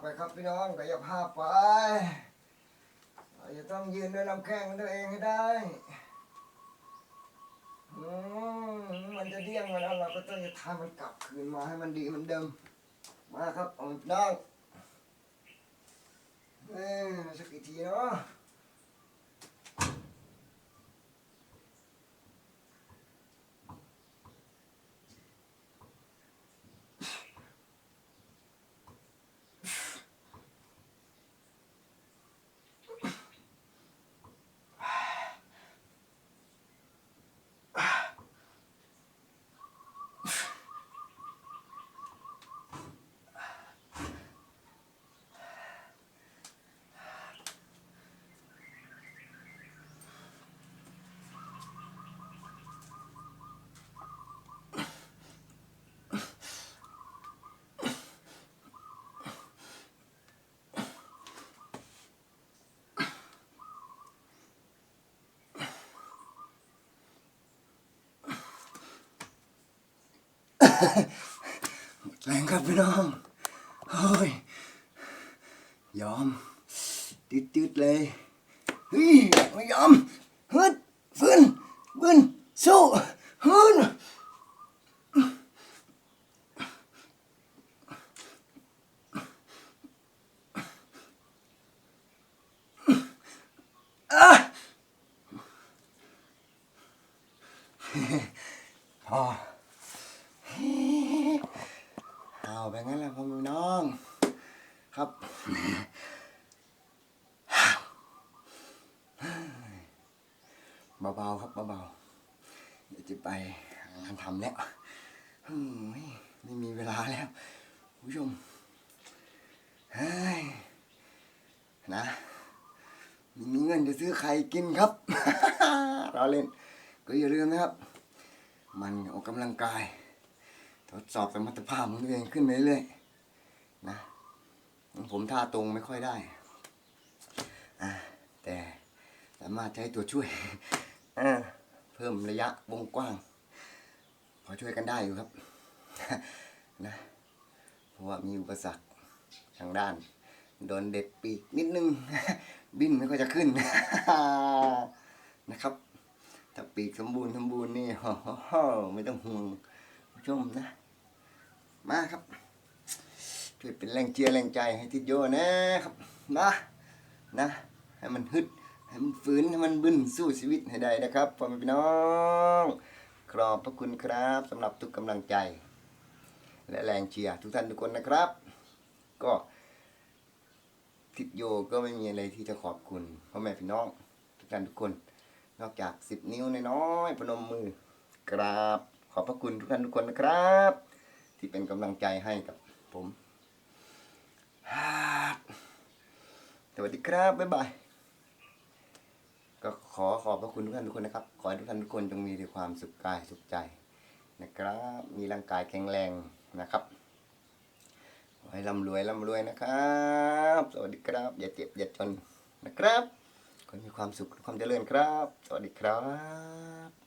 ไปครับพี่น้องกายภาพไปเราจะต้องยืนด้วยลำแข้งของตัวเองให้ได้มันจะเดี้ยงมาแล้วเราก็ต้องจะทำมันกลับคืนมาให้มันดีมันเดิม มาครับเอาน้องเอ้สักกี่ทีเนาะ แรงครับพี่น้องเฮ้ยยอมติดติดๆเลยเฮ้ยไม่ยอมฮึดฟื้นบึ้นสู้ฮึดอะพอ เอาไปงั้นแหละพ่อแม่น้อง ครับเบาๆครับเบาๆเดี๋ยวจะไปหางานทำแล้วไม่มีเวลาแล้วคุณผู้ชมเฮ้ยนะมมีเงินจะซื้อไข่กินครับเราเล่นก็อย่าลืมนะครับ มันออกกำลังกาย ทดสอบสมรรถภาพของตัวเองขึ้นไปเรื่อยๆนะผมท่าตรงไม่ค่อยได้อแต่สามารถใช้ตัวช่วยเพิ่มระยะวงกว้าง พอช่วยกันได้อยู่ครับนะเพราะว่ามีอุปสรรคทางด้าน โดนเด็ดปีกนิดนึง บินไม่ค่อยจะขึ้นนะครับ ถ้าปีกสมบูรณ์สมบูรณ์นี่ไม่ต้องห่วง ผู้ชมนะ มาครับช่วยเป็นแรงเชียร์แรงใจให้ทิดโยนะครับนะนะ ให้มันฮึด ให้มันฝืนให้มันบึ้นสู้ชีวิตให้ได้นะครับพ่อแม่พี่น้องขอบพระคุณครับสำหรับทุกกำลังใจ และแรงเชียร์ทุกท่านทุกคนนะครับ ก็ทิดโยก็ไม่มีอะไรที่จะขอบคุณพ่อแม่พี่น้องทุกท่านทุกคน นอกจากสิบนิ้วน้อยๆพนมมือกราบ อบพระคุณทุกท่านทุกคนนะครับ ที่เป็นกำลังใจให้กับผมสวัสดีครับ บ๊ายบาย ก็ขอขอบพระคุณทุกท่านทุกคนนะครับ ขอให้ทุกท่านทุกคนจงมีแต่ความสุขกายสุขใจนะครับ มีร่างกายแข็งแรงนะครับ ขอให้ร่ำรวยร่ำรวยนะครับ สวัสดีครับ อย่าเจ็บอย่าจนนะครับ ขอให้มีความสุขความเจริญครับ สวัสดีครับ